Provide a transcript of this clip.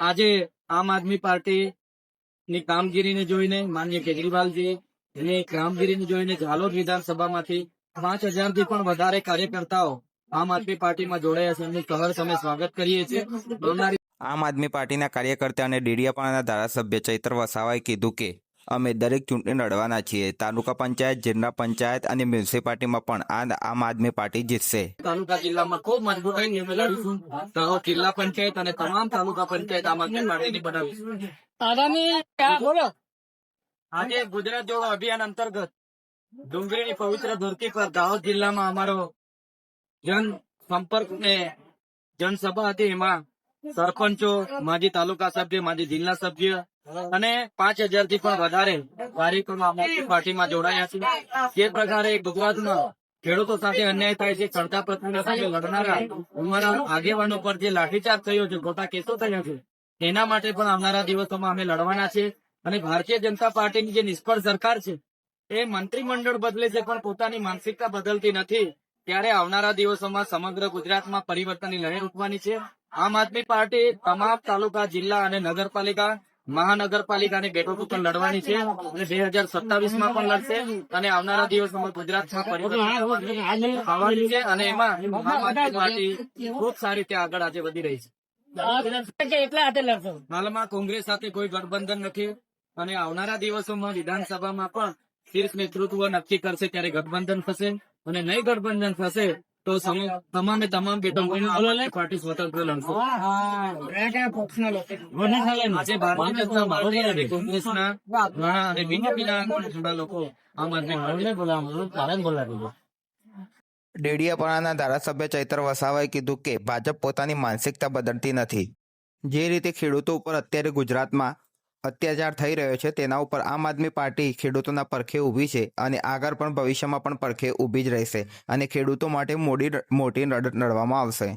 આજે આમ આદમી પાર્ટી ની કામગીરીને જોઈને માન્ય કેજરીવાલજી, એની કામગીરીને જોઈને ઝાલોર વિધાનસભામાંથી પાંચ હજારથી પણ વધારે કાર્યકર્તાઓ આમ આદમી પાર્ટીમાં જોડાયા છે. એમનું સહર્ષ અમે સ્વાગત કરીએ છીએ. આમ આદમી પાર્ટીના કાર્યકર્તા અને ડેડિયાપાડાના ધારાસભ્ય ચૈત્ર વસાવાએ કીધું કે અમે દરેક ચૂંટણી લડવાના છીએ. તાલુકા પંચાયત જિલ્લા પંચાયત અને મ્યુનિસિપાલિટીમાં પણ આ આમ આદમી પાર્ટી જીતશે. તાલુકા જિલ્લામાં ખૂબ મજબૂતાઈ અમે લડીશું. તો જિલ્લા પંચાયત અને તમામ તાલુકા પંચાયત આમ આદમી પાર્ટીની બનાવીશું. આગામી બોલો. આજે ગુજરાત જોડો અભિયાન અંતર્ગત ડુંગળીની પવિત્ર ધરતી પર દાહોદ જિલ્લામાં અમારો જન સંપર્ક ને જનસભા હતી. એમાં સરપંચો માજી તાલુકા સભ્ય, માજી જિલ્લા સભ્ય. અને પાંચ હજારથી પણ વધારે પાર્ટીમાં જોડાયા છે. જે પ્રકારે ગુજરાતમાં ખેડૂતો સાથે અન્યાય થાય છે, ચડતા પ્રતિનિધિ સાથે લડનારા અમારા આગેવાનો પર જે લાઠીચાર્જ થયો છે ગોટા કેસો થયા છે, તેના માટે પણ આવનારા દિવસોમાં અમે લડવાના છે. અને ભારતીય જનતા પાર્ટીની જે નિષ્ફળ સરકાર છે, એ મંત્રીમંડળ બદલે છે, પણ પોતાની માનસિકતા બદલતી નથી. ત્યારે આવનારા દિવસોમાં સમગ્ર ગુજરાતમાં પરિવર્તનની લહેર ઉઠવાની છે. આમ આદમી પાર્ટી તમામ તાલુકા, જિલ્લા અને નગરપાલિકા, મહાનગરપાલિકાની બેઠકો પર લડવાની છે અને બે હજાર સત્તાવીસમાં પણ લડશે અને આવનારા દિવસોમાં ગુજરાતમાં પરિવર્તન છે અને એમાં આમ આદમી પાર્ટી ખૂબ સારી રીતે આગળ આજે વધી રહી છે. હાલમાં કોંગ્રેસ સાથે કોઈ ગઠબંધન નથી અને આવનારા દિવસોમાં વિધાનસભામાં પણ શીર્ષ નેતૃત્વ નક્કી કરશે ત્યારે ગઠબંધન થશે અને નહીં ગઠબંધન થશે તો તમામે તમામ બેઠકો પાર્ટી સ્વતંત્ર લડશે. આજે ભારતીય જનતા પાર્ટી કોંગ્રેસના ઘણા અને બીજેપીના ઘણા લોકો આમ આદમી પાર્ટી ડેડિયાપાડાના ધારાસભ્ય ચૈતર વસાવાએ કીધું કે ભાજપ પોતાની માનસિકતા બદલતી નથી. જે રીતે ખેડૂતો ઉપર અત્યારે ગુજરાતમાં અત્યાચાર થઈ રહ્યો છે તેના ઉપર આમ આદમી પાર્ટી ખેડૂતોના પરખે ઊભી છે અને આગળ પણ ભવિષ્યમાં પણ પરખે ઊભી જ રહેશે અને ખેડૂતો માટે મોડી મોટી લડત લડવામાં આવશે.